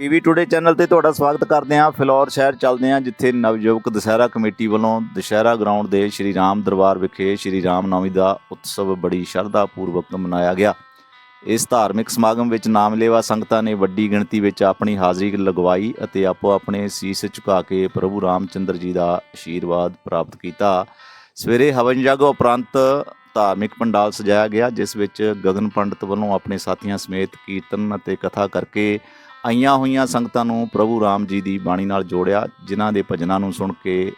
PV today channel ਤੇ ਤੁਹਾਡਾ ਸਵਾਗਤ ਕਰਦੇ ਹਾਂ। ਫਿਲੌਰ ਸ਼ਹਿਰ ਚੱਲਦੇ ਹਾਂ, ਜਿੱਥੇ ਨਵਯੁਵਕ ਦੁਸਹਿਰਾ ਕਮੇਟੀ ਵੱਲੋਂ ਦੁਸਹਿਰਾ ਗਰਾਊਂਡ ਦੇ ਸ਼੍ਰੀ ਰਾਮ ਦਰਬਾਰ ਵਿਖੇ ਸ਼੍ਰੀ ਰਾਮ ਨੌਮੀ ਦਾ ਉਤਸਵ ਬੜੀ ਸ਼ਰਧਾ ਪੂਰਵਕ ਮਨਾਇਆ ਗਿਆ। ਇਸ ਧਾਰਮਿਕ ਸਮਾਗਮ ਵਿੱਚ ਨਾਮਲੇਵਾ ਸੰਗਤਾਂ ਨੇ ਵੱਡੀ ਗਿਣਤੀ ਵਿੱਚ ਆਪਣੀ ਹਾਜ਼ਰੀ ਲਗਵਾਈ ਅਤੇ ਆਪੋ ਆਪਣੇ ਸੀਸ ਝੁਕਾ ਕੇ ਪ੍ਰਭੂ ਰਾਮਚੰਦਰ ਜੀ ਦਾ ਆਸ਼ੀਰਵਾਦ ਪ੍ਰਾਪਤ ਕੀਤਾ। ਸਵੇਰੇ ਹਵਨ ਯੱਗ ਉਪਰੰਤ ਧਾਰਮਿਕ ਪੰਡਾਲ ਸਜਾਇਆ ਗਿਆ, ਜਿਸ ਵਿੱਚ ਗਗਨ ਪੰਡਤ ਵੱਲੋਂ ਆਪਣੇ ਸਾਥੀਆਂ ਸਮੇਤ ਕੀਰਤਨ ਅਤੇ ਕਥਾ ਕਰਕੇ ਆਈਆਂ ਹੋਈਆਂ ਸੰਗਤਾਂ ਨੂੰ ਪ੍ਰਭੂ ਰਾਮ ਜੀ ਦੀ ਬਾਣੀ ਨਾਲ ਜੋੜਿਆ, ਜਿਨ੍ਹਾਂ ਦੇ ਭਜਨਾਂ ਨੂੰ ਸੁਣ ਕੇ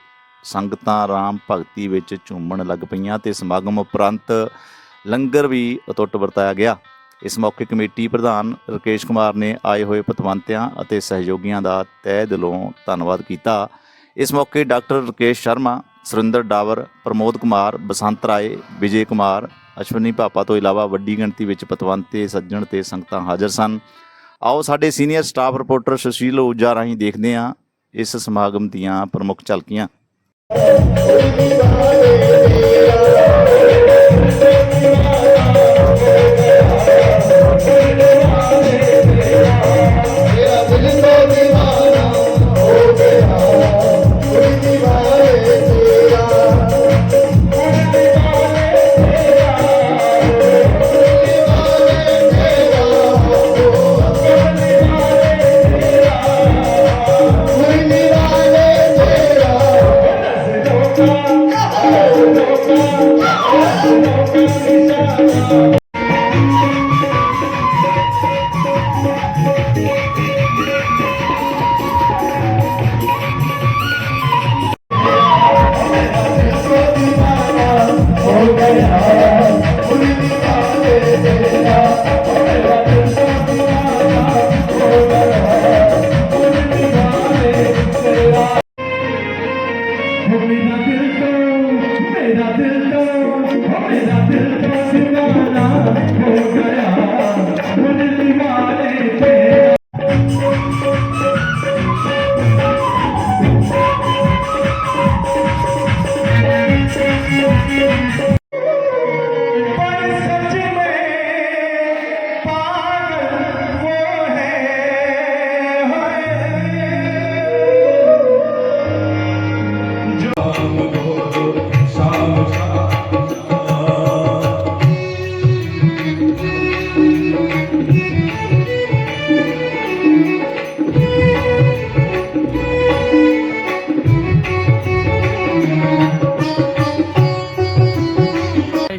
ਸੰਗਤਾਂ ਰਾਮ ਭਗਤੀ ਵਿੱਚ ਝੂਮਣ ਲੱਗ ਪਈਆਂ ਤੇ ਸਮਾਗਮ ਉਪਰੰਤ ਲੰਗਰ ਵੀ ਅਟੁੱਟ ਵਰਤਾਇਆ ਗਿਆ। ਇਸ ਮੌਕੇ ਕਮੇਟੀ ਪ੍ਰਧਾਨ ਰਕੇਸ਼ ਕੁਮਾਰ ਨੇ ਆਏ ਹੋਏ ਪਤਵੰਤਿਆਂ ਅਤੇ ਸਹਿਯੋਗੀਆਂ ਦਾ ਤਹਿ ਦਿਲੋਂ ਧੰਨਵਾਦ ਕੀਤਾ। ਇਸ ਮੌਕੇ ਡਾਕਟਰ ਰਕੇਸ਼ ਸ਼ਰਮਾ, ਸੁਰਿੰਦਰ ਡਾਵਰ, ਪ੍ਰਮੋਦ ਕੁਮਾਰ, ਬਸੰਤ ਰਾਏ, ਵਿਜੇ ਕੁਮਾਰ, ਅਸ਼ਵਨੀ ਭਾਪਾ ਤੋਂ ਇਲਾਵਾ ਵੱਡੀ ਗਿਣਤੀ ਵਿੱਚ ਪਤਵੰਤੇ, ਸੱਜਣ ਤੇ ਸੰਗਤਾਂ ਹਾਜ਼ਰ ਸਨ। ਆਓ ਸਾਡੇ ਸੀਨੀਅਰ ਸਟਾਫ ਰਿਪੋਰਟਰ ਸੁਸ਼ੀਲ ਊਜਾ ਰਾਹੀਂ ਦੇਖਦੇ ਹਾਂ ਇਸ ਸਮਾਗਮ ਦੀਆਂ ਪ੍ਰਮੁੱਖ ਝਲਕੀਆਂ। Oh, Deus, Deus, Deus.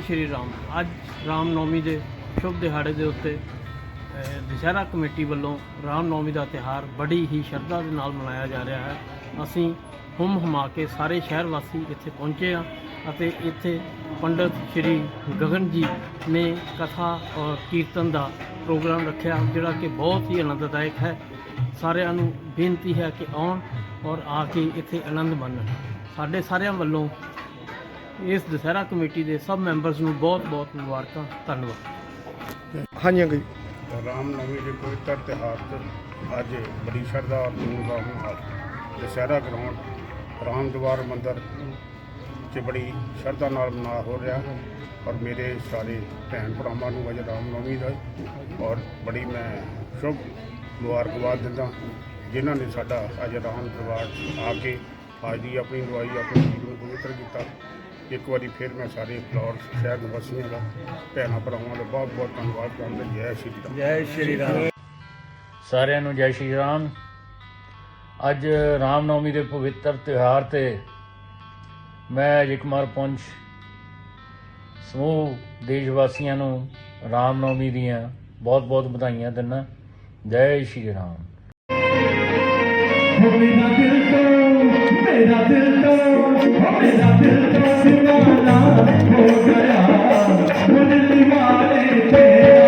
Shri Ram. ਅੱਜ ਰਾਮ ਨੌਮੀ ਦੇ ਸ਼ੁਭ ਦਿਹਾੜੇ ਦੇ ਉੱਤੇ ਦੁਸਹਿਰਾ ਕਮੇਟੀ ਵੱਲੋਂ ਰਾਮ ਨੌਮੀ ਦਾ ਤਿਹਾਰ ਬੜੀ ਹੀ ਸ਼ਰਧਾ ਦੇ ਨਾਲ ਮਨਾਇਆ ਜਾ ਰਿਹਾ ਹੈ। ਅਸੀਂ ਹੁਮ ਹੁਮਾ ਕੇ ਸਾਰੇ ਸ਼ਹਿਰ ਵਾਸੀ ਇੱਥੇ ਪਹੁੰਚੇ ਹਾਂ ਅਤੇ ਇੱਥੇ ਪੰਡਤ ਸ਼੍ਰੀ ਗਗਨ ਜੀ ਨੇ ਕਥਾ ਔਰ ਕੀਰਤਨ ਦਾ ਪ੍ਰੋਗਰਾਮ ਰੱਖਿਆ, ਜਿਹੜਾ ਕਿ ਬਹੁਤ ਹੀ ਆਨੰਦਦਾਇਕ ਹੈ। ਸਾਰਿਆਂ ਨੂੰ ਬੇਨਤੀ ਹੈ ਕਿ ਆਉਣ ਔਰ ਆ ਕੇ ਇੱਥੇ ਆਨੰਦ ਮਾਣਨ। ਸਾਡੇ ਸਾਰਿਆਂ ਵੱਲੋਂ ਇਸ ਦੁਸਹਿਰਾ ਕਮੇਟੀ ਦੇ ਸਭ ਮੈਂਬਰਸ ਨੂੰ ਬਹੁਤ-ਬਹੁਤ ਮੁਬਾਰਕਾਂ ਧੰਨਵਾਦ। ਹਾਂਜੀ ਅੰਕਲ ਰਾਮ ਨਵਮੀ ਦੇ ਪਵਿੱਤਰ ਤਿਉਹਾਰ ਤੇ ਅੱਜ ਬੜੀ ਸ਼ਰਧਾ ਔਰ ਧੂਮਧਾਮ ਨਾਲ ਦੁਸਹਿਰਾ ਗਰਾਊਂਡ ਰਾਮ ਦਰਬਾਰ ਮੰਦਿਰ 'ਚ ਬੜੀ ਸ਼ਰਧਾ ਨਾਲ ਮਨਾ ਹੋ ਰਿਹਾ ਔਰ ਮੇਰੇ ਸਾਰੇ ਭੈਣ ਭਰਾਵਾਂ ਨੂੰ ਅੱਜ ਰਾਮ ਨਵਮੀ ਦਾ ਔਰ ਬੜੀ ਮੈਂ ਸ਼ੁਭ ਮੁਬਾਰਕਬਾਦ ਦਿੰਦਾ ਜਿਨ੍ਹਾਂ ਨੇ ਸਾਡਾ ਅੱਜ ਰਾਮ ਦਰਬਾਰ ਆ ਕੇ ਅੱਜ ਦੀ ਆਪਣੀ ਦਵਾਈ ਆਪਣੇ ਜੀਵਨ ਨੂੰ ਪਵਿੱਤਰ ਕੀਤਾ। ਇੱਕ ਵਾਰੀ ਫਿਰ ਮੈਂ ਸਾਰੇ ਫਲੋਰ ਸ਼ਹਿਰ ਨਿਵਾਸੀਆਂ ਦਾ ਭੈਣਾਂ ਭਰਾਵਾਂ ਦਾ ਬਹੁਤ ਬਹੁਤ ਧੰਨਵਾਦ ਕਰਦਾ ਜੈ ਸ਼੍ਰੀ ਰਾਮ। ਜੈ ਸ਼੍ਰੀ ਰਾਮ। ਸਾਰਿਆਂ ਨੂੰ ਜੈ ਸ਼੍ਰੀ ਰਾਮ। ਅੱਜ ਰਾਮ ਨੌਮੀ ਦੇ ਪਵਿੱਤਰ ਤਿਹਾਰ ਤੇ ਮੈਂ ਜਕਮਰ ਪੰਚ ਸਮੂਹ ਦੇਸ਼ ਵਾਸੀਆਂ ਨੂੰ ਰਾਮ ਨੌਮੀ ਦੀਆਂ ਬਹੁਤ-ਬਹੁਤ ਵਧਾਈਆਂ ਦਿੰਨਾ ਜੈ ਸ਼੍ਰੀ ਰਾਮ।